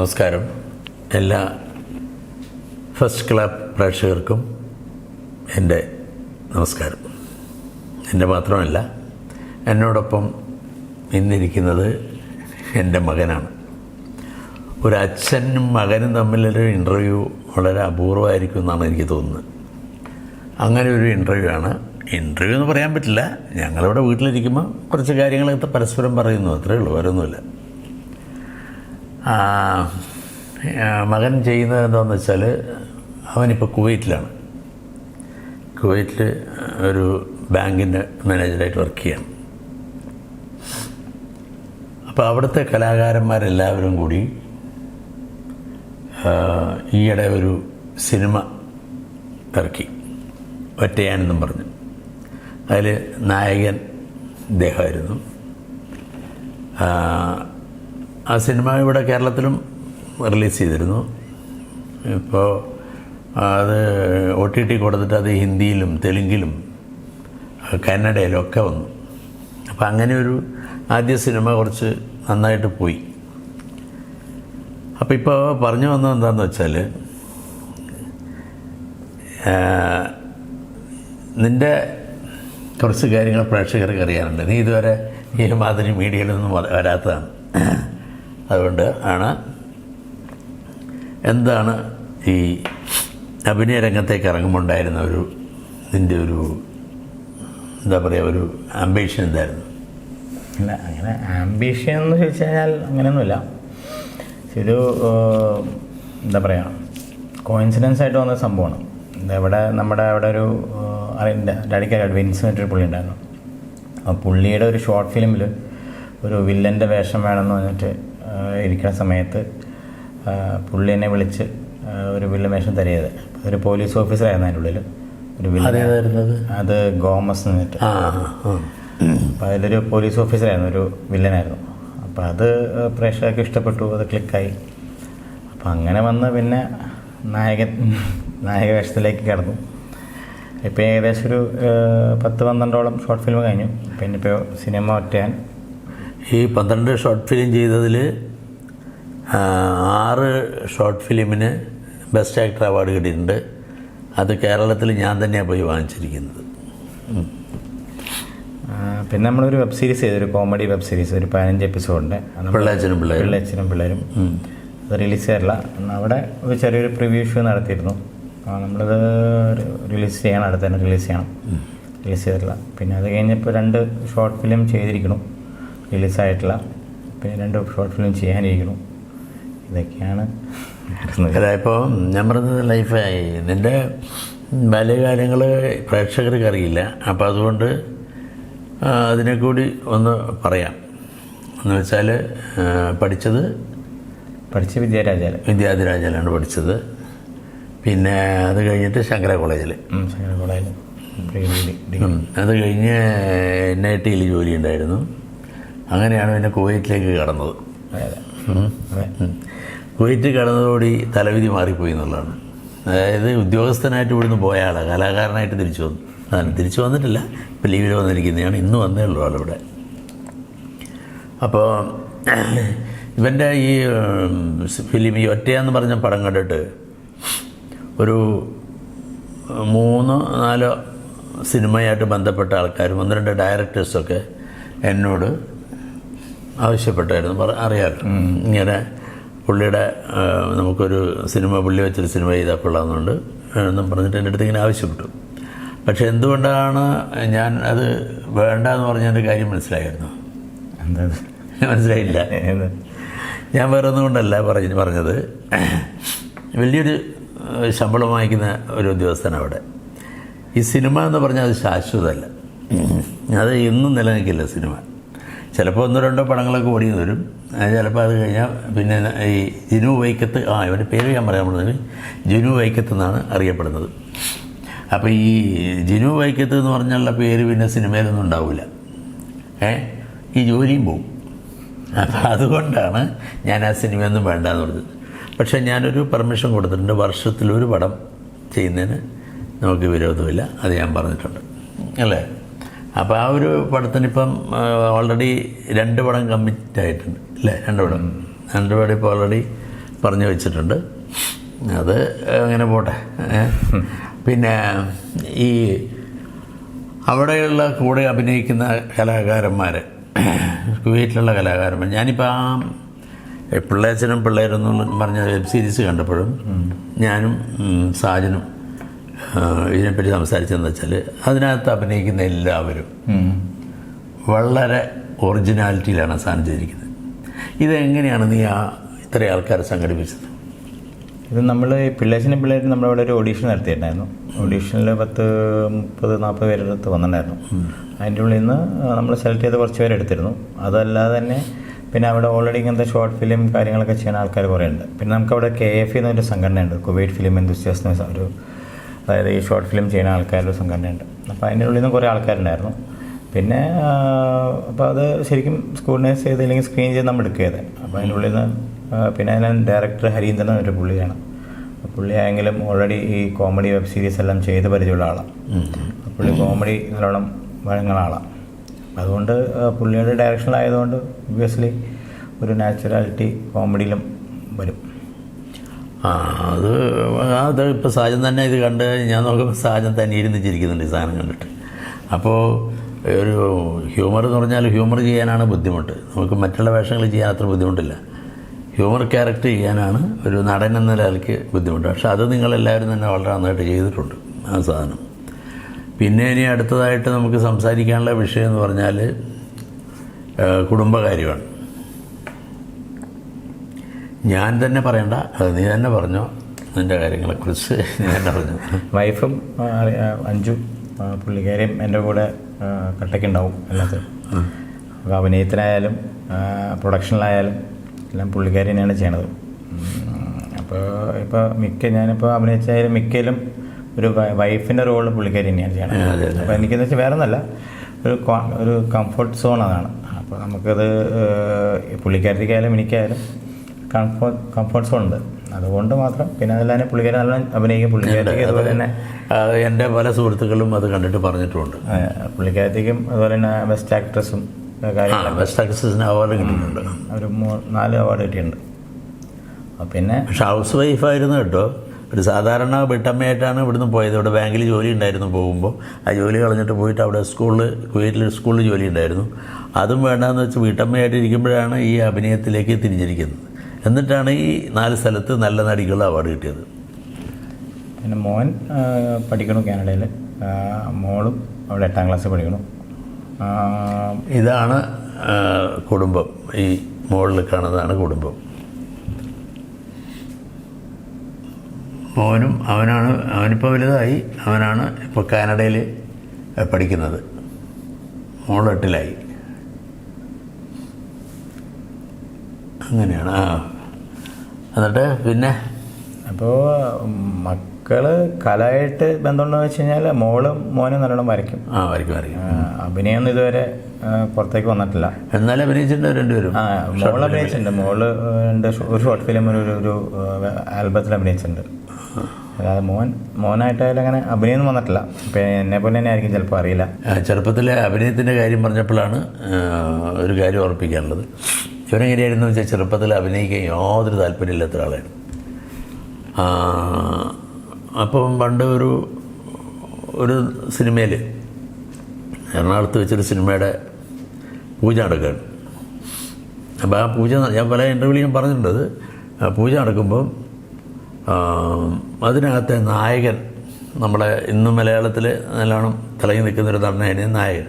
നമസ്കാരം. എല്ലാ ഫസ്റ്റ് ക്ലാബ് പ്രേക്ഷകർക്കും എന്റെ നമസ്കാരം. എന്റെ മാത്രമല്ല എന്നോടൊപ്പം ഇന്നിരിക്കുന്നത് എന്റെ മകനാണ്. ഒരു അച്ഛനും മകനും തമ്മിലൊരു ഇന്റർവ്യൂ വളരെ അപൂർവമായിരിക്കും എന്നാണ് എനിക്ക് തോന്നുന്നത്. അങ്ങനെ ഒരു ഇന്റർവ്യൂ ആണ്. ഇന്റർവ്യൂ എന്ന് പറയാൻ പറ്റില്ല. ഞങ്ങളിവിടെ വീട്ടിലിരിക്കുമ്പോൾ കുറച്ച് കാര്യങ്ങളൊക്കെ പരസ്പരം പറയുന്നു. അത്രേ ഉള്ളൂ വേറൊന്നുമില്ല. മകൻ ചെയ്യുന്നത് എന്താണെന്ന് വെച്ചാൽ അവനിപ്പോൾ കുവൈറ്റിലാണ്. കുവൈറ്റിൽ ഒരു ബാങ്കിന്റെ മാനേജറായിട്ട് വർക്ക് ചെയ്യാം അപ്പോൾ അവിടുത്തെ കലാകാരന്മാരെല്ലാവരും കൂടി ഈയിടെ ഒരു സിനിമ ഇറക്കി. ഒറ്റയാനെന്നും പറഞ്ഞു. അതിൽ നായകൻ ഇദ്ദേഹമായിരുന്നു. ആ, സിനിമ ഇവിടെ കേരളത്തിലും റിലീസ് ചെയ്തിരുന്നു. ഇപ്പോൾ അത് ഒ ടി ടി കൊടുത്തിട്ട് അത് ഹിന്ദിയിലും തെലുങ്കിലും കന്നഡയിലും ഒക്കെ വന്നു. അപ്പം അങ്ങനെ ഒരു ആദ്യ സിനിമ കുറച്ച് നന്നായിട്ട് പോയി. അപ്പോൾ ഇപ്പോൾ പറഞ്ഞു വന്നത് എന്താണെന്ന് വെച്ചാൽ നിന്റെ കുറച്ച് കാര്യങ്ങൾ പ്രേക്ഷകർക്ക് അറിയാനുണ്ട്. നീ ഇതുവരെ ഈ മാതിരി മീഡിയയിലൊന്നും വരാത്തതാണ്. അതുകൊണ്ട് ആണ് എന്താണ് ഈ അഭിനയ രംഗത്തേക്ക് ഇറങ്ങുമ്പോൾ ഉണ്ടായിരുന്ന ഒരു ഇതിന്റെ ഒരു എന്താ പറയുക ഒരു ആംബിഷൻ എന്തായിരുന്നു? അല്ല അങ്ങനെ ആംബിഷൻ എന്ന് ചോദിച്ചു കഴിഞ്ഞാൽ അങ്ങനെയൊന്നുമില്ല. ഒരു എന്താ പറയുക കോയിൻസിഡൻസ് ആയിട്ട് വന്ന സംഭവമാണ്. ഇവിടെ നമ്മുടെ അവിടെ ഒരു അറിയില്ല ഡാഡിക്കാർ ഡാഡിക്ക് വിൻസ് എന്നൊരു പുള്ളി ഉണ്ടായിരുന്നു. ആ പുള്ളിയുടെ ഒരു ഷോർട്ട് ഫിലിമിൽ ഒരു വില്ലന്റെ വേഷം വേണമെന്ന് പറഞ്ഞിട്ട് ഇരിക്കുന്ന സമയത്ത് പുള്ളിനെ പുള്ളി എന്നെ വിളിച്ച് ഒരു വില്ലമേഷം തരിയത് ഒരു പോലീസ് ഓഫീസറായിരുന്നു അതിന്റെ ഉള്ളിൽ ഒരു വില്ലൻ അത് ഗോമസ് എന്നിട്ട് അപ്പം അപ്പോൾ അതിലൊരു പോലീസ് ഓഫീസറായിരുന്നു ഒരു വില്ലനായിരുന്നു. അപ്പോൾ അത് പ്രേക്ഷകർക്ക് ഇഷ്ടപ്പെട്ടു അത് ക്ലിക്കായി. അപ്പോൾ അങ്ങനെ വന്ന് പിന്നെ നായകൻ നായക വേഷത്തിലേക്ക് കടന്നു. ഇപ്പോൾ ഏകദേശം ഒരു പത്ത് പന്ത്രണ്ടോളം ഷോർട്ട് ഫിലിം കഴിഞ്ഞു. പിന്നെ ഇപ്പോൾ സിനിമ ഒറ്റയാൻ. ഈ പന്ത്രണ്ട് ഷോർട്ട് ഫിലിം ചെയ്തതിൽ ആറ് ഷോർട്ട് ഫിലിമിന് ബെസ്റ്റ് ആക്ടർ അവാർഡ് കിട്ടിയിട്ടുണ്ട്. അത് കേരളത്തിൽ ഞാൻ തന്നെയാണ് പോയി വാങ്ങിച്ചിരിക്കുന്നത്. പിന്നെ നമ്മളൊരു വെബ് സീരീസ് ചെയ്തൊരു കോമഡി വെബ് സീരീസ് ഒരു പതിനഞ്ച് എപ്പിസോഡിന്റെ പിള്ളേച്ചനും പിള്ളേരും. പിള്ളേച്ചനും പിള്ളേരും. അത് റിലീസ് ചെയ്യാറില്ല. അവിടെ ഒരു ചെറിയൊരു പ്രിവ്യൂ ഷോ നടത്തിയിരുന്നു. നമ്മളത് റിലീസ് ചെയ്യണം അടുത്ത് തന്നെ റിലീസ് ചെയ്യണം. റിലീസ് ചെയ്തിട്ടില്ല. പിന്നെ അത് കഴിഞ്ഞപ്പോൾ രണ്ട് ഷോർട്ട് ഫിലിം ചെയ്തിരിക്കണം റിലീസായിട്ടില്ല. പിന്നെ രണ്ട് ഷോർട്ട് ഫിലിം ചെയ്യാനിരിക്കുന്നു. ഇതൊക്കെയാണ്. അതായപ്പോൾ ഞാൻ പറഞ്ഞത് ലൈഫായി നിന്റെ ബാല്യകാലങ്ങൾ പ്രേക്ഷകർക്ക് അറിയില്ല. അപ്പോൾ അതുകൊണ്ട് അതിനെ കൂടി ഒന്ന് പറയാം. എന്ന് വെച്ചാൽ പഠിച്ചത്? പഠിച്ച വിദ്യാരാജാല. വിദ്യാധിരാജാലാണ് പഠിച്ചത്. പിന്നെ അത് കഴിഞ്ഞിട്ട് ശങ്കര കോളേജിൽ ശങ്കര കോളേജിൽ. അത് കഴിഞ്ഞ് എൻ ഐ ടിയിൽ ജോലി ഉണ്ടായിരുന്നു. അങ്ങനെയാണ് പിന്നെ കുവൈറ്റിലേക്ക് കടന്നത്. കുവൈറ്റ് കടന്നതോടി തലവിധി മാറിപ്പോയി എന്നുള്ളതാണ്. അതായത് ഉദ്യോഗസ്ഥനായിട്ട് ഇവിടുന്ന് പോയ ആളാണ് കലാകാരനായിട്ട് തിരിച്ചു വന്നു. അതാണ് തിരിച്ചു വന്നിട്ടില്ല. ഇപ്പോൾ ലീവിൽ വന്നിരിക്കുന്നതാണ്. ഇന്ന് വന്നേ ഉള്ളൂ ആളിവിടെ. അപ്പോൾ ഇവന്റെ ഈ ഫിലിം ഈ ഒറ്റയെന്ന് പറഞ്ഞ പടം കണ്ടിട്ട് ഒരു മൂന്ന് നാലോ സിനിമയായിട്ട് ബന്ധപ്പെട്ട ആൾക്കാരും ഒന്ന് രണ്ട് ഡയറക്ടേഴ്സൊക്കെ എന്നോട് ആവശ്യപ്പെട്ടായിരുന്നു. പറ അറിയാമല്ലോ ഇങ്ങനെ പുള്ളിയുടെ നമുക്കൊരു സിനിമ പുള്ളി വെച്ചൊരു സിനിമ ചെയ്താൽ കൊള്ളാമെന്നുണ്ട്. എന്നും പറഞ്ഞിട്ട് എന്റെ അടുത്ത് ഇങ്ങനെ ആവശ്യപ്പെട്ടു. പക്ഷെ എന്തുകൊണ്ടാണ് ഞാൻ അത് വേണ്ട എന്ന് പറഞ്ഞതിന്റെ കാര്യം മനസ്സിലായിരുന്നു എന്താ? മനസ്സിലായില്ല. ഞാൻ വേറെ ഒന്നുകൊണ്ടല്ല പറഞ്ഞ് പറഞ്ഞത്. വലിയൊരു ശമ്പളം വാങ്ങിക്കുന്ന ഒരു ഉദ്യോഗസ്ഥനാണ് അവിടെ. ഈ സിനിമ എന്ന് പറഞ്ഞാൽ അത് ശാശ്വതമല്ല. അത് എന്നും നിലനിൽക്കില്ല സിനിമ. ചിലപ്പോൾ ഒന്നോ രണ്ടോ പടങ്ങളൊക്കെ ഓടി വരും. ചിലപ്പോൾ അത് കഴിഞ്ഞാൽ പിന്നെ ഈ ജിനു വൈക്കത്ത് ആ ഇവന്റെ പേര് ഞാൻ പറയാൻ പറഞ്ഞത് ജിനു വൈക്കത്ത് എന്നാണ് അറിയപ്പെടുന്നത്. അപ്പോൾ ഈ ജിനു വൈക്കത്ത് എന്ന് പറഞ്ഞുള്ള പേര് പിന്നെ സിനിമയിലൊന്നും ഉണ്ടാവില്ല ഏ ഈ ജോലിയും പോവും. അപ്പം അതുകൊണ്ടാണ് ഞാൻ ആ സിനിമയൊന്നും വേണ്ടാന്ന് പറഞ്ഞത്. പക്ഷേ ഞാനൊരു പെർമിഷൻ കൊടുത്തിട്ടുണ്ട്. വർഷത്തിലൊരു പടം ചെയ്യുന്നതിന് നമുക്ക് വിരോധമില്ല. അത് ഞാൻ പറഞ്ഞിട്ടുണ്ട്. അല്ലേ? അപ്പോൾ ആ ഒരു പടത്തിന് ഇപ്പം ഓൾറെഡി രണ്ട് പടം കമ്മിറ്റ് ആയിട്ടുണ്ട്. അല്ലേ? രണ്ട് പടം. രണ്ട് പടം ഇപ്പോൾ ഓൾറെഡി പറഞ്ഞു വെച്ചിട്ടുണ്ട്. അത് അങ്ങനെ പോട്ടെ. പിന്നെ ഈ അവിടെയുള്ള കൂടെ അഭിനയിക്കുന്ന കലാകാരന്മാർ വീട്ടിലുള്ള കലാകാരന്മാർ ഞാനിപ്പോൾ ആ പിള്ളേച്ചനും പിള്ളേരെന്നും പറഞ്ഞ വെബ് സീരീസ് കണ്ടപ്പോഴും ഞാനും സാജനും ഇതിനെപ്പറ്റി സംസാരിച്ചതെന്ന് വെച്ചാൽ അതിനകത്ത് അഭിനയിക്കുന്ന എല്ലാവരും വളരെ ഒറിജിനാലിറ്റിയിലാണ് സാധനം ചെയ്തിരിക്കുന്നത്. ഇതെങ്ങനെയാണ് നീ ആ ഇത്രയും ആൾക്കാരെ സംഘടിപ്പിച്ചത്? ഇത് നമ്മൾ പിള്ളേച്ചിനും പിള്ളേരും നമ്മളവിടെ ഒരു ഓഡീഷൻ നടത്തിയിട്ടുണ്ടായിരുന്നു. ഓഡീഷനിൽ പത്ത് മുപ്പത് നാൽപ്പത് പേരെടുത്ത് വന്നിട്ടുണ്ടായിരുന്നു. അതിന്റെ ഉള്ളിൽ നിന്ന് നമ്മൾ സെലക്ട് ചെയ്ത് കുറച്ച് പേരെടുത്തിരുന്നു അതല്ലാതെ തന്നെ പിന്നെ അവിടെ ഓൾറെഡി ഇങ്ങനത്തെ ഷോർട്ട് ഫിലിം കാര്യങ്ങളൊക്കെ ചെയ്യുന്ന ആൾക്കാർ കുറേ ഉണ്ട്. പിന്നെ നമുക്കവിടെ കെ എഫ് എന്നൊരു സംഘടനയുണ്ട്. കുവൈറ്റ് ഫിലിം എന്തുസ്യാസ് ഒരു അതായത് ഈ ഷോർട്ട് ഫിലിം ചെയ്യുന്ന ആൾക്കാരുടെ സംഘടനയുണ്ട്. അപ്പോൾ അതിന്റെ ഉള്ളിൽ നിന്ന് കുറേ ആൾക്കാരുണ്ടായിരുന്നു. പിന്നെ അപ്പോൾ അത് ശരിക്കും സ്കൂളിനേഴ്സ് ചെയ്ത് അല്ലെങ്കിൽ സ്ക്രീൻ ചെയ്ത് നമ്മൾ എടുക്കുക ചെയ്തത് അപ്പോൾ അതിന്റെ ഉള്ളിൽ നിന്ന് പിന്നെ അതിന് ഡയറക്ടർ ഹരീന്ദ്രൻ ഒരു പുള്ളിയാണ്. പുള്ളിയായെങ്കിലും പുള്ളി ആയെങ്കിലും ഓൾറെഡി ഈ കോമഡി വെബ് സീരീസ് എല്ലാം ചെയ്ത് പരിചയമുള്ള ആളാണ് പുള്ളി കോമഡി നല്ലോണം വഴങ്ങുന്ന ആളാണ് അതുകൊണ്ട് പുള്ളിയുടെ ഡയറക്ഷനിലായതുകൊണ്ട് ഒബ്വിയസ്ലി ഒരു നാച്ചുറാലിറ്റി കോമഡിയിലും വരും. അത് അത് ഇപ്പോൾ സാജൻ തന്നെ ഇത് കണ്ട് ഞാൻ നോക്കുമ്പോൾ സാജൻ തന്നെ ഇരുന്ന് ചിരിക്കുന്നുണ്ട് ഈ സാധനം കണ്ടിട്ട്. അപ്പോൾ ഒരു ഹ്യൂമർ എന്ന് പറഞ്ഞാൽ ഹ്യൂമർ ചെയ്യാനാണ് ബുദ്ധിമുട്ട്. നമുക്ക് മറ്റുള്ള വേഷങ്ങൾ ചെയ്യാൻ അത്ര ബുദ്ധിമുട്ടില്ല. ഹ്യൂമർ ക്യാരക്ടർ ചെയ്യാനാണ് ഒരു നടൻ എന്ന നിലയ്ക്ക് ബുദ്ധിമുട്ട്. പക്ഷെ അത് നിങ്ങളെല്ലാവരും തന്നെ വളരെ നന്നായിട്ട് ചെയ്തിട്ടുണ്ട് ആ സാധനം. പിന്നെ ഇനി അടുത്തതായിട്ട് നമുക്ക് സംസാരിക്കാനുള്ള വിഷയം എന്ന് പറഞ്ഞാൽ കുടുംബകാര്യമാണ്. ഞാൻ തന്നെ പറയണ്ട. അത് നീ തന്നെ പറഞ്ഞോ. നിന്റെ കാര്യങ്ങളെക്കുറിച്ച് നീ തന്നെ പറഞ്ഞു. വൈഫും അഞ്ചു പുള്ളിക്കാരെയും എന്റെ കൂടെ കട്ടയ്ക്കുണ്ടാവും എല്ലാത്തിനും. അപ്പോൾ അഭിനയത്തിനായാലും പ്രൊഡക്ഷനിലായാലും എല്ലാം പുള്ളിക്കാരി തന്നെയാണ് ചെയ്യണത്. അപ്പോൾ ഇപ്പോൾ മിക്ക ഞാനിപ്പോൾ അഭിനയിച്ചായാലും മിക്കയിലും ഒരു വൈഫിന്റെ റോൾ പുള്ളിക്കാരി തന്നെയാണ് ചെയ്യണത്. അപ്പോൾ എനിക്കെന്ന് വെച്ചാൽ വേറെ ഒന്നല്ല ഒരു ഒരു കംഫർട്ട് സോൺ അതാണ് അപ്പോൾ നമുക്കത് പുള്ളിക്കാരിക്കായാലും എനിക്കായാലും കംഫർട്ട് കംഫർട്ട് സോൺ ഉണ്ട്. അതുകൊണ്ട് മാത്രം പിന്നെ അതെല്ലാം പുള്ളിക്കാരി നല്ല അഭിനയിക്കും. പുള്ളിക്കാരിക്ക് അതുപോലെ തന്നെ എന്റെ പല സുഹൃത്തുക്കളും അത് കണ്ടിട്ട് പറഞ്ഞിട്ടുണ്ട്. പുള്ളിക്കാരത്തേക്കും അതുപോലെ തന്നെ ബെസ്റ്റ് ആക്ട്രസും ബെസ്റ്റ് ആക്ട്രസിന് അവാർഡ് കിട്ടിയിട്ടുണ്ട്. ഒരു നാല് അവാർഡ് കിട്ടിയിട്ടുണ്ട്. പിന്നെ പക്ഷെ ഹൗസ് വൈഫായിരുന്നു കേട്ടോ. ഒരു സാധാരണ വീട്ടമ്മയായിട്ടാണ് ഇവിടുന്ന് പോയത്. ഇവിടെ ബാങ്കിൽ ജോലി ഉണ്ടായിരുന്നു പോകുമ്പോൾ. ആ ജോലി കളഞ്ഞിട്ട് പോയിട്ട് അവിടെ സ്കൂളിൽ കുവൈറ്റിൽ സ്കൂളിൽ ജോലി ഉണ്ടായിരുന്നു. അതും വേണ്ടാന്ന് വെച്ച് വീട്ടമ്മയായിട്ട് ഇരിക്കുമ്പോഴാണ് ഈ അഭിനയത്തിലേക്ക് തിരിഞ്ഞിരിക്കുന്നത്. എന്നിട്ടാണ് ഈ നാല് സ്ഥലത്ത് നല്ല നടികൾ അവാർഡ് കിട്ടിയത്. പിന്നെ മോൻ പഠിക്കണു കാനഡയിൽ മോളും അവിടെ എട്ടാം ക്ലാസ് പഠിക്കണു. ഇതാണ് കുടുംബം. ഈ മുകളിൽ കാണുന്നതാണ് കുടുംബം. മോനും അവനാണ് അവനിപ്പോൾ വലുതായി. അവനാണ് ഇപ്പോൾ കാനഡയിൽ പഠിക്കുന്നത്. മോൾ എട്ടിലായി. അങ്ങനെയാണ് ആ. എന്നിട്ട് പിന്നെ? അപ്പോൾ മക്കൾ കലയായിട്ട് ബന്ധമുണ്ടോ വെച്ച് കഴിഞ്ഞാൽ മോളും മോനും നല്ലോണം വരയ്ക്കും. ആ വരയ്ക്കും വരയ്ക്കും. ആ, അഭിനയമൊന്നും ഇതുവരെ പുറത്തേക്ക് വന്നിട്ടില്ല. എന്നാലും അഭിനയിച്ചിട്ടുണ്ട് രണ്ടുപേരും. ആ മോൾ അഭിനയിച്ചിട്ടുണ്ട്. മോൾ ഉണ്ട് ഒരു ഷോർട്ട് ഫിലിം ഒരു ഒരു ആൽബത്തിൽ അഭിനയിച്ചിട്ടുണ്ട്. അല്ലാതെ മോൻ മോനായിട്ടായാലും അങ്ങനെ അഭിനയം വന്നിട്ടില്ല. ഇപ്പം എന്നെ പോലെ തന്നെ ആയിരിക്കും ചിലപ്പോൾ അറിയില്ല. ചെറുപ്പത്തിലെ അഭിനയത്തിന്റെ കാര്യം പറഞ്ഞപ്പോഴാണ് ഒരു കാര്യം ഓർപ്പിക്കാനുള്ളത്. ഇവനെങ്ങനെയായിരുന്നു വെച്ചാൽ ചെറുപ്പത്തിൽ അഭിനയിക്കാൻ യാതൊരു താല്പര്യമില്ലാത്ത ഒരാളായിരുന്നു. അപ്പം പണ്ട് ഒരു ഒരു സിനിമയിൽ എറണാകുളത്ത് വെച്ചൊരു സിനിമയുടെ പൂജ നടക്കുകയാണ് അപ്പോൾ ആ പൂജ ഞാൻ പല ഇന്റർവ്യൂവിലും പറഞ്ഞിട്ടുണ്ട് അത്. പൂജ നടക്കുമ്പം അതിനകത്തെ നായകൻ നമ്മളെ ഇന്നും മലയാളത്തിൽ നല്ലോണം തിളങ്ങി നിൽക്കുന്നൊരു നടനായിരുന്നു നായകൻ.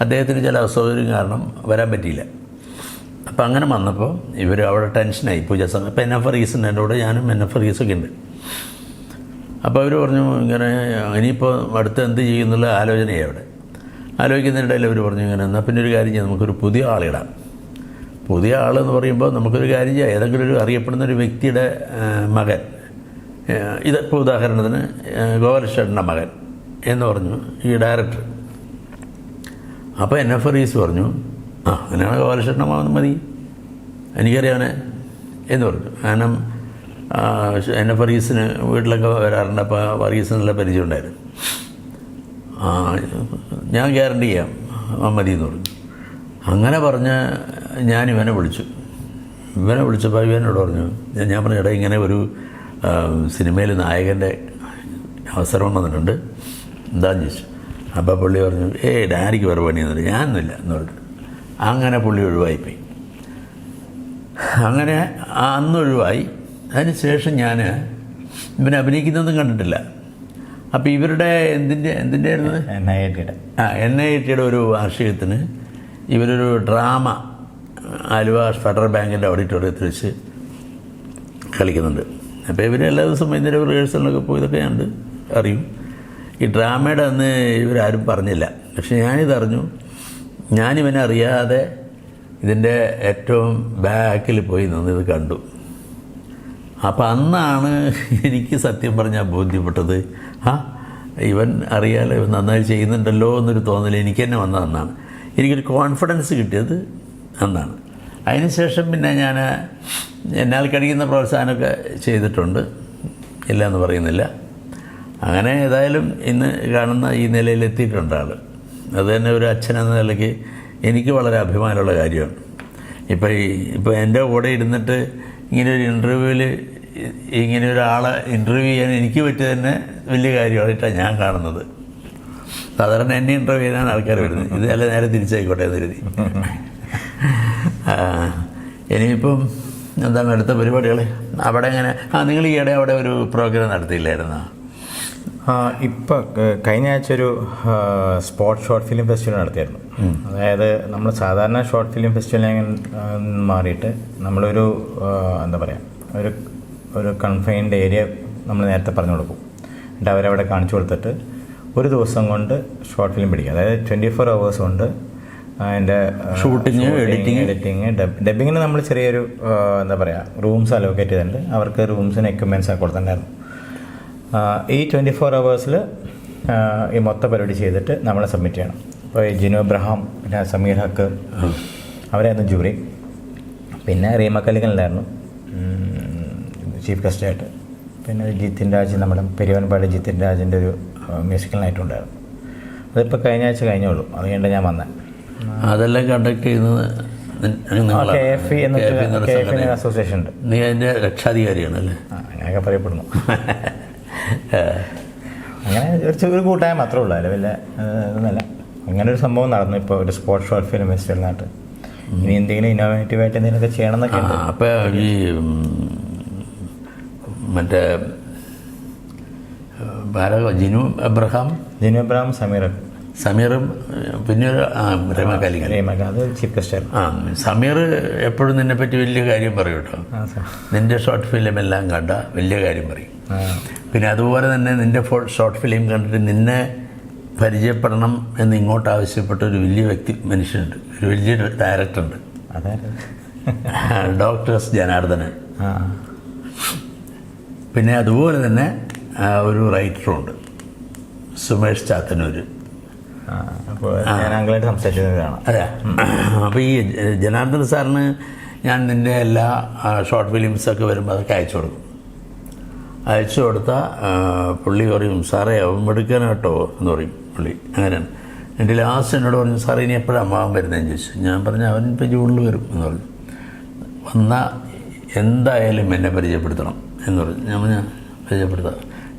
അദ്ദേഹത്തിന് ചില അസൗകര്യം കാരണം വരാൻ പറ്റിയില്ല. അപ്പം അങ്ങനെ വന്നപ്പോൾ ഇവർ അവിടെ ടെൻഷനായി. പൂജ സമയം. അപ്പോൾ എൻ എഫ് റീസുണ്ട്. എന്റെ കൂടെ ഞാനും എൻ എഫ് റീസൊക്കെ ഉണ്ട്. അപ്പോൾ അവർ പറഞ്ഞു ഇങ്ങനെ ഇനിയിപ്പോൾ അടുത്ത് എന്ത് ചെയ്യുന്നുള്ള ആലോചനയാണ് അവിടെ. ആലോചിക്കുന്നതിനിടയിൽ അവർ പറഞ്ഞു ഇങ്ങനെ എന്നാൽ പിന്നെ ഒരു കാര്യം ചെയ്യാം. നമുക്കൊരു പുതിയ ആളിടാം പുതിയ ആളെന്ന് പറയുമ്പോൾ നമുക്കൊരു കാര്യം ചെയ്യാം. ഏതെങ്കിലും ഒരു അറിയപ്പെടുന്ന ഒരു വ്യക്തിയുടെ മകൻ. ഇതിപ്പോൾ ഉദാഹരണത്തിന് ആ, ഗോപാലകൃഷ്ണന്റെ മകൻ എന്ന് പറഞ്ഞു ഈ ഡയറക്ടർ. അപ്പോൾ എൻ എഫ് റീസ് പറഞ്ഞു ആ അങ്ങനെയാണ് മകൻ മതി. എനിക്കറിയാവനെ എന്ന് പറഞ്ഞു. കാരണം എന്നെ ഫറീസിന് വീട്ടിലൊക്കെ വരാറുണ്ട് അപ്പോൾ ഫറീസ് നല്ല പരിചയം ഉണ്ടായിരുന്നു ഞാൻ ഗ്യാരണ്ടി ചെയ്യാം മതി എന്ന് പറഞ്ഞു. അങ്ങനെ പറഞ്ഞ് ഞാൻ ഇവനെ വിളിച്ചു. ഇവനെ വിളിച്ചപ്പോൾ ഇവനോട് പറഞ്ഞു ഞാൻ- പറഞ്ഞു എടാ ഇങ്ങനെ ഒരു സിനിമയിൽ നായകന്റെ അവസരം വന്നിട്ടുണ്ട്. എന്താണെന്ന് ചോദിച്ചു. അപ്പോൾ പുള്ളി പറഞ്ഞു ഏയ് ഡാനിക്ക് വേറെ പണിയൊന്നുമില്ല. ഞാനൊന്നുമില്ല എന്ന് പറഞ്ഞു. അങ്ങനെ പുള്ളി ഒഴിവായിപ്പോയി. അങ്ങനെ അന്ന് ഒഴിവായി. അതിന് ശേഷം ഞാൻ ഇവനെ അഭിനയിക്കുന്നൊന്നും കണ്ടിട്ടില്ല. അപ്പോൾ ഇവരുടെ എന്തിന്റെ എന്തിന്റെ ആയിരുന്നു? എൻ ഐ ടിയുടെ ആ എൻ ഐ ടിയുടെ ഒരു വാർഷികത്തിന് ഇവരൊരു ഡ്രാമ ആലുവ ഫെഡറൽ ബാങ്കിന്റെ ഓഡിറ്റോറിയത്തിൽ വെച്ച് കളിക്കുന്നുണ്ട്. അപ്പോൾ ഇവർ എല്ലാ ദിവസവും വൈകുന്നേരം റിഹേഴ്സലിനൊക്കെ പോയതൊക്കെ ഞാനുണ്ട് അറിയും. ഈ ഡ്രാമയുടെ അന്ന് ഇവരാരും പറഞ്ഞില്ല. പക്ഷെ ഞാനിതറിഞ്ഞു ഞാനിവനെ അറിയാതെ ഇതിന്റെ ഏറ്റവും ബാക്കിൽ പോയി നിന്ന് ഇത് കണ്ടു. അപ്പം അന്നാണ് എനിക്ക് സത്യം പറഞ്ഞാൽ ബോധ്യപ്പെട്ടത്. ആ ഇവൻ അറിയാലോ ഇവൻ നന്നായി ചെയ്യുന്നുണ്ടല്ലോ എന്നൊരു തോന്നൽ എനിക്ക് തന്നെ വന്ന അന്നാണ്. എനിക്കൊരു കോൺഫിഡൻസ് കിട്ടിയത് അന്നാണ്. അതിനുശേഷം പിന്നെ ഞാൻ എന്നാൽ കഴിയുന്ന പ്രോത്സാഹനമൊക്കെ ചെയ്തിട്ടുണ്ട്. ഇല്ല എന്ന് പറയുന്നില്ല. അങ്ങനെ ഏതായാലും ഇന്ന് കാണുന്ന ഈ നിലയിലെത്തിയിട്ടുണ്ട് ആൾ അത് തന്നെ ഒരു അച്ഛൻ എന്ന നിലയ്ക്ക് എനിക്ക് വളരെ അഭിമാനമുള്ള കാര്യമാണ്. ഇപ്പം ഈ ഇപ്പോൾ എന്റെ കൂടെ ഇരുന്നിട്ട് ഇങ്ങനെ ഒരു ഇന്റർവ്യൂവിൽ ഇങ്ങനെ ഒരാളെ ഇന്റർവ്യൂ ചെയ്യാൻ എനിക്ക് പറ്റിയ തന്നെ വലിയ കാര്യമായിട്ടാണ് ഞാൻ കാണുന്നത്. സാധാരണ എന്നെ ഇന്റർവ്യൂ ചെയ്യാനാണ് ആൾക്കാർ വരുന്നത്. ഇത് അല്ല നേരെ തിരിച്ചായിക്കോട്ടെ എന്ന് കരുതി. ഇനിയിപ്പം എന്താണ് അടുത്ത പരിപാടികൾ അവിടെ എങ്ങനെ? ആ നിങ്ങൾ ഈയിടെ അവിടെ ഒരു പ്രോഗ്രാം നടത്തിയില്ലായിരുന്നോ? ആ, ഇപ്പൊ കഴിഞ്ഞ ആഴ്ച ഒരു സ്പോർട്സ് ഷോർട്ട് ഫിലിം ഫെസ്റ്റിവൽ നടത്തിയായിരുന്നു. അതായത് നമ്മൾ സാധാരണ ഷോർട്ട് ഫിലിം ഫെസ്റ്റിവലിനെ മാറിയിട്ട് നമ്മളൊരു എന്താ പറയുക ഒരു ഒരു കൺഫൈൻഡ് ഏരിയ നമ്മൾ നേരത്തെ പറഞ്ഞു കൊടുക്കും. എന്നിട്ട് അവരവിടെ കാണിച്ചു കൊടുത്തിട്ട് ഒരു ദിവസം കൊണ്ട് ഷോർട്ട് ഫിലിം പിടിക്കുക അതായത് ട്വന്റി ഫോർ അവേഴ്സ് കൊണ്ട് അതിന്റെ ഷൂട്ടിങ് എഡിറ്റിങ് എഡിറ്റിങ് ഡബിങ്ങിന് നമ്മൾ ചെറിയൊരു എന്താ പറയുക റൂംസ് അലോക്കേറ്റ് ചെയ്തിട്ടുണ്ട്. അവർക്ക് റൂംസിന് എക്യുപ്മെന്റ്സ് ഒക്കെ കൊടുത്തിട്ടുണ്ടായിരുന്നു. ഈ ട്വന്റി ഫോർ അവേഴ്സിൽ ഈ മൊത്ത പരിപാടി ചെയ്തിട്ട് നമ്മൾ സബ്മിറ്റ് ചെയ്യണം. ഇപ്പോൾ ഈ ജിനു അബ്രഹാം പിന്നെ സമീർ ഹക്ക് അവരായിരുന്നു ജൂറി. പിന്നെ റീമ കലികനിലായിരുന്നു ചീഫ് ഗസ്റ്റായിട്ട് പിന്നെ ജിത്തിൻ രാജ് നമ്മുടെ പെരുവൻപാട് ജിത്തിൻ രാജിന്റെ ഒരു മ്യൂസിക്കൽ നൈറ്റ് ഉണ്ടായിരുന്നു. അതിപ്പോൾ കഴിഞ്ഞ ആഴ്ച കഴിഞ്ഞുള്ളൂ അത് കഴിഞ്ഞിട്ട് ഞാൻ വന്നത് അതെല്ലാം കണ്ടക്ട് ചെയ്യുന്നത്. അസോസിയേഷൻ ഉണ്ട്. നീ അതിന്റെ രക്ഷാധികാരിയാണ് അല്ലേ? അങ്ങനെയൊക്കെ പറയപ്പെടുന്നു. അങ്ങനെ ഒരു കൂട്ടായ മാത്രമേ ഉള്ളൂ. അല്ല ഇതൊന്നുമല്ല അങ്ങനെ ഒരു സംഭവം നടന്നു ഇപ്പോൾ ഒരു സ്പോർട്സ് ഷോർട്ട് ഫിലിം ഫെസ്റ്റിവലിനായിട്ട് ഇനി എന്തെങ്കിലും ഇന്നോവേറ്റീവ് ആയിട്ട് എന്തെങ്കിലുമൊക്കെ ചെയ്യണം എന്നൊക്കെ അപ്പൊ അപ്പോൾ ഈ മറ്റേ ഭാരത ജിനു അബ്രഹാം? ജിനു എബ്രഹാം സമീർ സമീറും പിന്നെ ഒരു ആ സമീർ എപ്പോഴും നിന്നെ പറ്റി വലിയ കാര്യം പറയും കേട്ടോ. നിന്റെ ഷോർട്ട് ഫിലിം എല്ലാം കണ്ട വലിയ കാര്യം പറയും. പിന്നെ അതുപോലെ തന്നെ നിന്റെ ഷോർട്ട് ഫിലിം കണ്ടിട്ട് നിന്നെ പരിചയപ്പെടണം എന്ന് ഇങ്ങോട്ട് ആവശ്യപ്പെട്ട ഒരു വലിയ വ്യക്തി മനുഷ്യനുണ്ട്. ഒരു വലിയ ഡയറക്ടറുണ്ട് ഡോക്ടർ എസ് ജനാർദ്ദനൻ. പിന്നെ അതുപോലെ തന്നെ ഒരു റൈറ്ററുണ്ട് സുമേഷ് ചാത്തന്നൂർ ആ, അപ്പോൾ ഞാൻ അങ്കിളായിട്ട് സംസാരിച്ചതാണ് അതെ. അപ്പോൾ ഈ ജനാർദ്ദൻ സാറിന് ഞാൻ നിന്റെ എല്ലാ ഷോർട്ട് ഫിലിംസൊക്കെ വരുമ്പോൾ അതൊക്കെ അയച്ചു കൊടുക്കും. അയച്ചു കൊടുത്താൽ പുള്ളി പറയും സാറേ അവൻ എടുക്കാൻ കേട്ടോ എന്ന് പറയും പുള്ളി. അങ്ങനെയാണ്. എന്റെ ലാസ്റ്റ് എന്നോട് പറഞ്ഞു സാറേ ഇനി എപ്പോഴാണ് അമ്മാവൻ വരുന്നതെന്ന് ചോദിച്ചു. ഞാൻ പറഞ്ഞു അവൻ ഇപ്പം ജൂണിൽ വരും എന്ന് പറഞ്ഞു. വന്നാൽ എന്തായാലും എന്നെ പരിചയപ്പെടുത്തണം എന്ന് പറഞ്ഞു. ഞാൻ പറഞ്ഞു പരിചയപ്പെടുത്താം.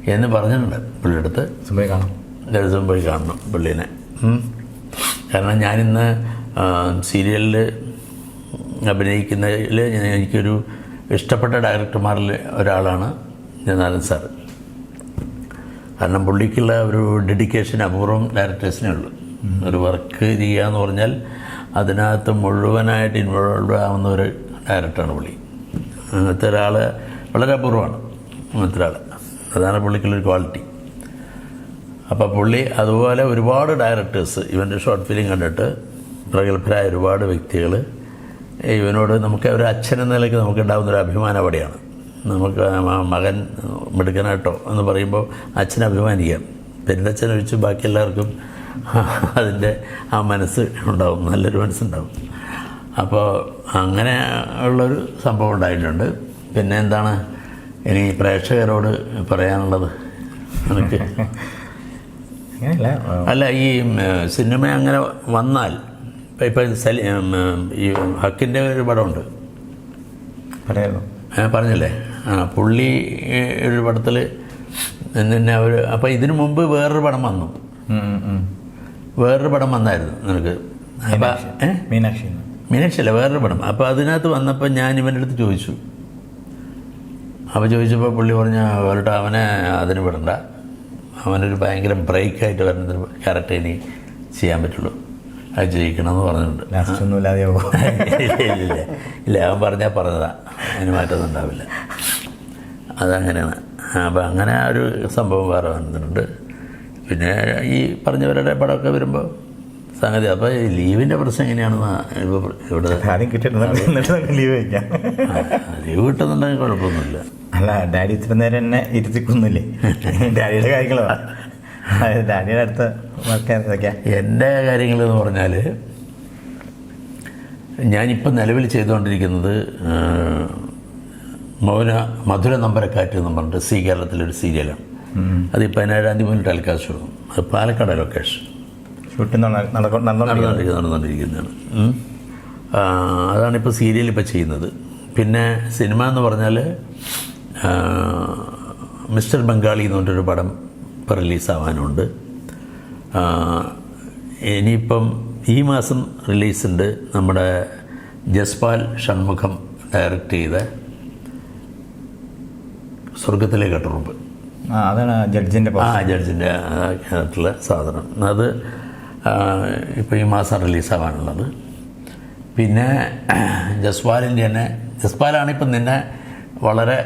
എന്ന് പറഞ്ഞിട്ടുണ്ട് പുള്ളിയെടുത്ത് പോയി കാണണം കാണാം. ദിവസം പോയി കാണണം പുള്ളീനെ. കാരണം ഞാനിന്ന് സീരിയലിൽ അഭിനയിക്കുന്നതിൽ എനിക്കൊരു ഇഷ്ടപ്പെട്ട ഡയറക്ടർമാരിൽ ഒരാളാണ് ജനാരൻ സാർ കാരണം പുള്ളിക്കുള്ള ഒരു ഡെഡിക്കേഷൻ അപൂർവം ഡയറക്ടേഴ്സിനേ ഉള്ളൂ. ഒരു വർക്ക് ചെയ്യുക എന്ന് പറഞ്ഞാൽ അതിനകത്ത് മുഴുവനായിട്ട് ഇൻവോൾവ് ആവുന്ന ഒരു ഡയറക്ടറാണ് പുള്ളി. അങ്ങനത്തെ ഒരാൾ വളരെ അപൂർവമാണ്. അങ്ങനത്തെ ഒരാൾ അതാണ് പുള്ളിക്കുള്ളൊരു ക്വാളിറ്റി. അപ്പോൾ പുള്ളി അതുപോലെ ഒരുപാട് ഡയറക്ടേഴ്സ് ഇവന്റെ ഷോർട്ട് ഫിലിം കണ്ടിട്ട് പ്രഗത്ഭരായ ഒരുപാട് വ്യക്തികൾ ഇവനോട് നമുക്ക് ഒരു അച്ഛൻ എന്ന നിലയ്ക്ക് നമുക്ക് ഉണ്ടാകുന്ന ഒരു അഭിമാന അവിടെയാണ് നമുക്ക് മകൻ മിടുക്കനായിട്ടോ എന്ന് പറയുമ്പോൾ അച്ഛനെ അഭിമാനിക്കാം. പെരുന്തച്ഛൻ ഒഴിച്ച് ബാക്കി എല്ലാവർക്കും അതിന്റെ ആ മനസ്സ് ഉണ്ടാവും നല്ലൊരു മനസ്സുണ്ടാവും. അപ്പോൾ അങ്ങനെ ഉള്ളൊരു സംഭവം ഉണ്ടായിട്ടുണ്ട്. പിന്നെ എന്താണ്? ഇനി പ്രേക്ഷകരോട് പറയാനുള്ളത്? എനിക്ക് അല്ല ഈ സിനിമ അങ്ങനെ വന്നാൽ ഇപ്പം സലി ഈ ഹക്കിന്റെ ഒരു പടമുണ്ട്. ഞാൻ പറഞ്ഞില്ലേ? ആ പുള്ളി ഒരു പടത്തിൽ പിന്നെ അവർ അപ്പോൾ ഇതിനു മുമ്പ് വേറൊരു പടം വന്നു. വേറൊരു പടം വന്നായിരുന്നു നിനക്ക്. അപ്പം മീനാക്ഷി. മീനാക്ഷി. അല്ല വേറൊരു പടം. അപ്പോൾ അതിനകത്ത് വന്നപ്പോൾ ഞാൻ ഇവന്റെ അടുത്ത് ചോദിച്ചു. അപ്പോൾ ചോദിച്ചപ്പോൾ പുള്ളി പറഞ്ഞ വേറിട്ട് അവനെ അതിന് വിടണ്ട. അവനൊരു ഭയങ്കര ബ്രേക്കായിട്ട് വരുന്ന ക്യാരക്ടർ ഇനി ചെയ്യാൻ പറ്റുള്ളൂ. അത് ജയിക്കണമെന്ന് പറഞ്ഞിട്ടുണ്ട്. ഇല്ല ഇല്ല അവൻ പറഞ്ഞാൽ പറഞ്ഞതാ. അതിന് മാറ്റമൊന്നും ഉണ്ടാവില്ല. അതങ്ങനെയാണ്. അപ്പം അങ്ങനെ ആ ഒരു സംഭവം വേറെ വന്നിട്ടുണ്ട്. പിന്നെ ഈ പറഞ്ഞവരുടെ പടമൊക്കെ വരുമ്പോൾ സംഗതി. അപ്പോൾ ഈ ലീവിന്റെ പ്രശ്നം എങ്ങനെയാണെന്ന് ഇപ്പോൾ ഇവിടെ ആദ്യം നമുക്ക് ലീവ് വയ്ക്കാം ലീവ് കിട്ടുന്നുണ്ടെങ്കിൽ കുഴപ്പമൊന്നുമില്ല. അല്ല ഡാഡി ഇത്ര നേരം എന്നെ ഇരുത്തിക്കുന്നില്ലേ? ഡാഡിയുടെ കാര്യങ്ങളാണ് ഡാഡിയുടെ അടുത്ത വർക്ക് കാര്യങ്ങൾ എന്റെ കാര്യങ്ങളെന്ന് പറഞ്ഞാൽ ഞാനിപ്പോൾ നിലവിൽ ചെയ്തുകൊണ്ടിരിക്കുന്നത് മൗന മധുര നമ്പരക്കാറ്റ് എന്ന് പറഞ്ഞിട്ട് സി കേരളത്തിലൊരു സീരിയലാണ്. അത് ഈ പതിനേഴാം തീയതി മുതൽ ടെലികാസ്റ്റ് തുടങ്ങും. അത് പാലക്കാട് ലൊക്കേഷൻ ഷൂട്ടിംഗ് നടന്നുകൊണ്ടിരിക്കുന്നത് നടന്നുകൊണ്ടിരിക്കുന്ന നടന്നുകൊണ്ടിരിക്കുന്നതാണ് അതാണിപ്പോൾ സീരിയൽ ഇപ്പോൾ ചെയ്യുന്നത്. പിന്നെ സിനിമ എന്ന് പറഞ്ഞാൽ മിസ്റ്റർ ബംഗാളി എന്ന് പറഞ്ഞൊരു പടം ഇപ്പോൾ റിലീസാവാനുണ്ട്. ഇനിയിപ്പം ഈ മാസം റിലീസുണ്ട് നമ്മുടെ ജസ്പാൽ ഷൺമുഖം ഡയറക്റ്റ് ചെയ്ത സ്വർഗത്തിലെ കട്ടുറുമ്പ് ആ അതാണ് ജഡ്ജിന്റെ ആ ജഡ്ജിന്റെ ആയിട്ടുള്ള സാധനം. അത് ഇപ്പോൾ ഈ മാസം റിലീസാവാനുള്ളത്. പിന്നെ ജസ്പാലിന്റെ തന്നെ ജസ്പാലാണ് ഇപ്പം നിന്നെ വളരെ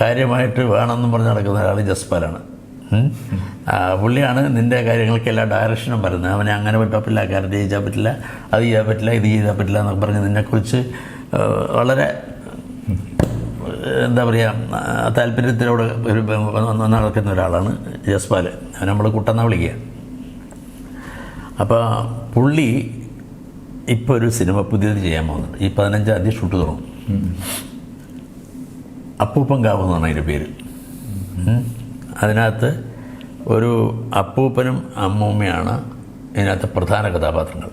കാര്യമായിട്ട് വേണമെന്നും പറഞ്ഞ് നടക്കുന്ന ഒരാൾ ജസ്പാലാണ്. പുള്ളിയാണ് നിന്റെ കാര്യങ്ങൾക്ക് എല്ലാ ഡയറക്ഷനും പറയുന്നത്. അവനെ അങ്ങനെ പറ്റില്ല ക്യാരറ്റ് ചെയ്യാൻ പറ്റില്ല അത് ചെയ്യാൻ പറ്റില്ല ഇത് ചെയ്താൽ പറ്റില്ല എന്നൊക്കെ പറഞ്ഞ് നിന്നെക്കുറിച്ച് വളരെ എന്താ പറയുക താല്പര്യത്തിലൂടെ ഒരു നടക്കുന്ന ഒരാളാണ് ജസ്പാൽ നമ്മൾ കുട്ടെന്നാണ് വിളിക്കുക. അപ്പോൾ പുള്ളി ഇപ്പോൾ ഒരു സിനിമ പുതിയത് ചെയ്യാൻ പോകുന്നുണ്ട്. ഈ പതിനഞ്ചാം തീയതി ഷൂട്ട് തുടങ്ങും. അപ്പൂപ്പൻ കാവ് എന്ന് അതിന്റെ പേര്. അതിനകത്ത് ഒരു അപ്പൂപ്പനും അമ്മൂമ്മയാണ് ഇതിനകത്ത് പ്രധാന കഥാപാത്രങ്ങൾ.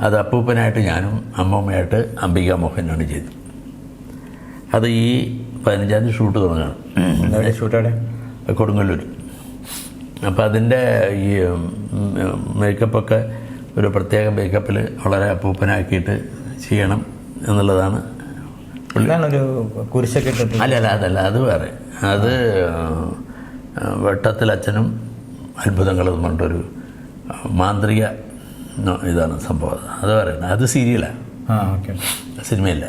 അത് അപ്പൂപ്പനായിട്ട് ഞാനും അമ്മൂമ്മയായിട്ട് അംബിക മോഹനാണ് ചെയ്തത്. അത് ഈ പതിനഞ്ചാം തീയതി ഷൂട്ട് തുടങ്ങുകയാണ്. ഷൂട്ട് എവിടെ കൊടുങ്ങല്ലൂർ അപ്പോൾ അതിന്റെ ഈ മേക്കപ്പൊക്കെ ഒരു പ്രത്യേക മേക്കപ്പിൽ വളരെ അപ്പൂപ്പനാക്കിയിട്ട് ചെയ്യണം എന്നുള്ളതാണ് ഒരു കുരിശൊക്കെ അല്ല അല്ല അതല്ല അത് വേറെ. അത് വെട്ടത്തിൽ അച്ഛനും അത്ഭുതങ്ങളും പറഞ്ഞിട്ടൊരു മാന്ത്രിക ഇതാണ് സംഭവം. അത് വേറെ. അത് സീരിയലാണ് സിനിമയല്ല.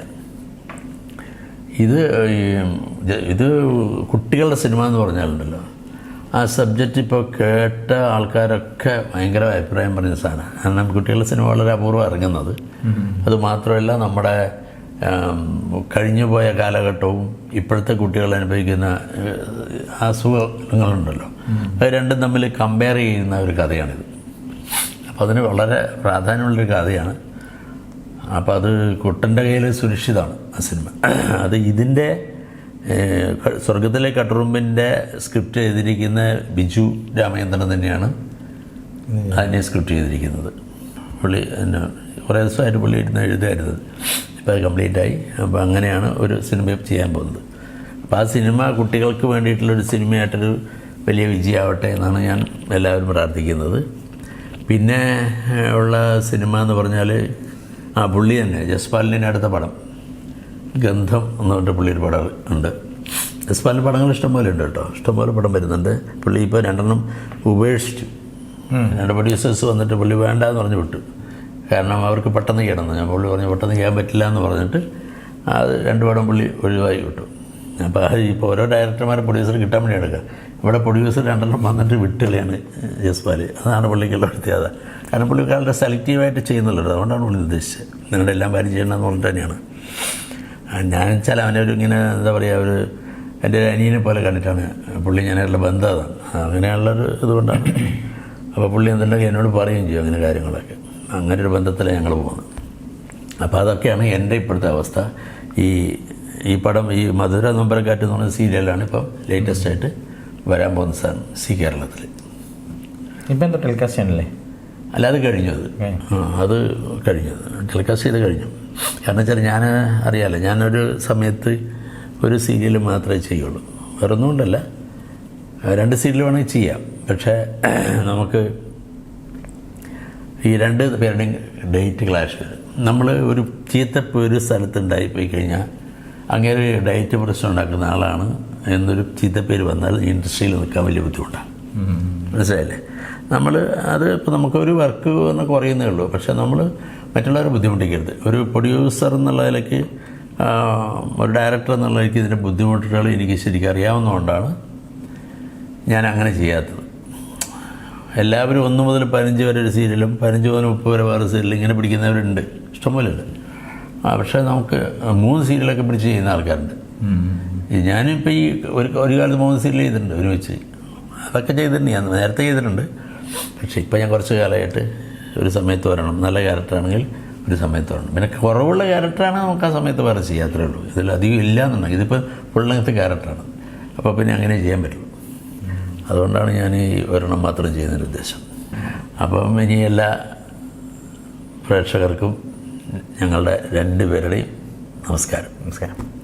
ഇത് ഈ ഇത് കുട്ടികളുടെ സിനിമ എന്ന് പറഞ്ഞാലുണ്ടല്ലോ. ആ സബ്ജക്റ്റ് ഇപ്പോൾ കേട്ട ആൾക്കാരൊക്കെ ഭയങ്കര അഭിപ്രായം പറഞ്ഞ സാധനമാണ്. കാരണം കുട്ടികളുടെ സിനിമ വളരെ അപൂർവം ഇറങ്ങുന്നത്. അതുമാത്രമല്ല നമ്മുടെ കഴിഞ്ഞുപോയ കാലഘട്ടവും ഇപ്പോഴത്തെ കുട്ടികൾ അനുഭവിക്കുന്ന അസുഖങ്ങളുണ്ടല്ലോ. അത് രണ്ടും തമ്മിൽ കമ്പയർ ചെയ്യുന്ന ഒരു കഥയാണിത്. അപ്പോൾ അതിന് വളരെ പ്രാധാന്യമുള്ളൊരു കഥയാണ്. അപ്പോൾ അത് കുട്ടന്റെ കയ്യിൽ സുരക്ഷിതമാണ് ആ സിനിമ. അത് ഇതിന്റെ സ്വർഗത്തിലെ കട്ടുറുമ്പിന്റെ സ്ക്രിപ്റ്റ് എഴുതിയിരിക്കുന്ന ബിജു രാമചന്ദ്രൻ തന്നെയാണ് അതിനെ സ്ക്രിപ്റ്റ് ചെയ്തിരിക്കുന്നത്. പുള്ളി എന്നെ കുറേ ദിവസമായിട്ട് പുള്ളി ഇരുന്ന് എഴുതായിരുന്നത് ഇപ്പോൾ അത് കംപ്ലീറ്റ് ആയി. അപ്പോൾ അങ്ങനെയാണ് ഒരു സിനിമ ചെയ്യാൻ പോകുന്നത്. അപ്പോൾ ആ സിനിമ കുട്ടികൾക്ക് വേണ്ടിയിട്ടുള്ളൊരു സിനിമയായിട്ടൊരു വലിയ വിജയമാവട്ടെ എന്നാണ് ഞാൻ എല്ലാവരും പ്രാർത്ഥിക്കുന്നത്. പിന്നെ ഉള്ള സിനിമ എന്ന് പറഞ്ഞാൽ ആ പുള്ളി തന്നെ ജസ്പാലിന്റെ അടുത്ത പടം. ഗന്ധം എന്ന് പറഞ്ഞിട്ട് പുള്ളിയൊരു പടം ഉണ്ട്. എസ് പാലിന്റെ പടങ്ങൾ ഇഷ്ടംപോലെ ഉണ്ട് കേട്ടോ. ഇഷ്ടംപോലെ പടം വരുന്നുണ്ട്. പുള്ളി ഇപ്പോൾ രണ്ടെണ്ണം ഉപേക്ഷിച്ചു. രണ്ട് പ്രൊഡ്യൂസേഴ്സ് വന്നിട്ട് പുള്ളി വേണ്ട എന്ന് പറഞ്ഞ് വിട്ടു. കാരണം അവർക്ക് പെട്ടെന്ന് ചെയ്യണമെന്ന് ഞാൻ പുള്ളി പറഞ്ഞു പെട്ടെന്ന് ചെയ്യാൻ പറ്റില്ല എന്ന് പറഞ്ഞിട്ട് അത് രണ്ട് പടം പുള്ളി ഒഴിവായി വിട്ടു. അപ്പോൾ അത് ഇപ്പോൾ ഓരോ ഡയറക്ടർമാരെ പ്രൊഡ്യൂസർ കിട്ടാൻ വേണ്ടി എടുക്കുക ഇവിടെ പ്രൊഡ്യൂസർ രണ്ടെണ്ണം വന്നിട്ട് വിട്ടുകളയാണ് ജസ്പാൽ അതാണ് പുള്ളിക്കുള്ള പ്രത്യേകത. കാരണം പുള്ളിക്കാരുടെ സെലക്റ്റീവായിട്ട് ചെയ്യുന്നുള്ളത്. അതുകൊണ്ടാണ് പുള്ളി ഉദ്ദേശിച്ചത്. നിങ്ങളുടെ എല്ലാം കാര്യം ചെയ്യണമെന്ന് പറഞ്ഞിട്ട് തന്നെയാണ്. ഞാൻ വെച്ചാൽ അവനെ ഒരു ഇങ്ങനെ എന്താ പറയുക ഒരു എന്റെ ഒരു അനിയനെ പോലെ കണ്ടിട്ടാണ് പുള്ളി ഞാനായിട്ടുള്ള ബന്ധം അങ്ങനെയുള്ളൊരു ഇതുകൊണ്ടാണ്. അപ്പോൾ പുള്ളി എന്തുണ്ടെങ്കിൽ എന്നോട് പറയുകയും ചെയ്യും അങ്ങനെ കാര്യങ്ങളൊക്കെ. അങ്ങനെ ഒരു ബന്ധത്തിലാണ് ഞങ്ങൾ പോകുന്നത്. അപ്പോൾ അതൊക്കെയാണ് എന്റെ ഇപ്പോഴത്തെ അവസ്ഥ. ഈ ഈ പടം ഈ മധുര നൊമ്പരക്കാറ്റ് എന്ന് പറയുന്ന സീരിയലാണ് ഇപ്പം ലേറ്റസ്റ്റ് ആയിട്ട് വരാൻ പോകുന്ന സാധനം സി കേരളത്തിൽ ഇപ്പം എന്താ ടെലികാസ്റ്റ് ചാനലല്ലേ അല്ലാതെ കഴിഞ്ഞു അത് കഴിഞ്ഞത് അത് കഴിഞ്ഞു ടെലികാസ്റ്റ് ചെയ്ത് കഴിഞ്ഞു. കാരണം വെച്ചാൽ ഞാൻ അറിയാമല്ലോ ഞാനൊരു സമയത്ത് ഒരു സീരിയൽ മാത്രമേ ചെയ്യുള്ളൂ. വേറെ ഒന്നും കൊണ്ടല്ല രണ്ട് സീരിയൽ വേണമെങ്കിൽ ചെയ്യാം. പക്ഷേ നമുക്ക് ഈ രണ്ട് പേരുടെയും ഡേറ്റ് ക്ലാഷ്. നമ്മൾ ഒരു ചീത്ത ഒരു സ്ഥലത്ത് പോയി കഴിഞ്ഞാൽ അങ്ങനെ ഒരു ഡയറ്റ് പ്രശ്നം ഉണ്ടാക്കുന്ന ആളാണ് എന്നൊരു ചീത്തപ്പേര് വന്നാൽ ഇൻഡസ്ട്രിയിൽ നിൽക്കാൻ വലിയ ബുദ്ധിമുട്ടാണ്. മനസ്സിലായില്ലേ? നമ്മൾ അത് ഇപ്പോൾ നമുക്കൊരു വർക്ക് എന്ന് കുറയുന്നേ ഉള്ളൂ. പക്ഷേ നമ്മൾ മറ്റുള്ളവരെ ബുദ്ധിമുട്ടിക്കരുത്. ഒരു പ്രൊഡ്യൂസർ എന്നുള്ള നിലയ്ക്ക് ഒരു ഡയറക്ടർ എന്നുള്ള നിലയ്ക്ക് ഇതിന്റെ ബുദ്ധിമുട്ടുകൾ എനിക്ക് ശരിക്കും അറിയാവുന്നതുകൊണ്ടാണ് ഞാൻ അങ്ങനെ ചെയ്യാത്തത്. എല്ലാവരും ഒന്ന് മുതൽ പതിനഞ്ച് വരെ ഒരു സീരിയലും പതിനഞ്ച് മുതൽ മുപ്പത് വരെ വേറെ സീരിയലും ഇങ്ങനെ പിടിക്കുന്നവരുണ്ട്. ഇഷ്ടംപോലെ ഉണ്ട് ആ പക്ഷേ നമുക്ക് മൂന്ന് സീരിയലൊക്കെ പിടിച്ച് ചെയ്യുന്ന ആൾക്കാരുണ്ട്. ഞാനിപ്പോൾ ഈ ഒരു ഒരു കാലത്ത് മൂന്ന് സീരിയൽ ചെയ്തിട്ടുണ്ട് ഒരുമിച്ച്. അതൊക്കെ ചെയ്തിട്ടുണ്ട്. ഞാൻ നേരത്തെ ചെയ്തിട്ടുണ്ട്. പക്ഷേ ഇപ്പോൾ ഞാൻ കുറച്ച് കാലമായിട്ട് ഒരു സമയത്ത് വരണം. നല്ല ക്യാരക്ടറാണെങ്കിൽ ഒരു സമയത്ത് വരണം. പിന്നെ കുറവുള്ള ക്യാരക്ടറാണ് നമുക്ക് ആ സമയത്ത് വേറെ ചെയ്യാത്രേ ഉള്ളൂ. ഇതിൽ അധികം ഇല്ല എന്നുണ്ടെങ്കിൽ ഇതിപ്പോൾ ലെങ്ത്ത് ക്യാരക്ടറാണ്. അപ്പോൾ പിന്നെ അങ്ങനെ ചെയ്യാൻ പറ്റുള്ളൂ. അതുകൊണ്ടാണ് ഞാൻ ഈ ഒരെണ്ണം മാത്രം ചെയ്യുന്നൊരു ഉദ്ദേശം. അപ്പം ഇനി എല്ലാ പ്രേക്ഷകർക്കും ഞങ്ങളുടെ രണ്ടുപേരുടെയും നമസ്കാരം. നമസ്കാരം.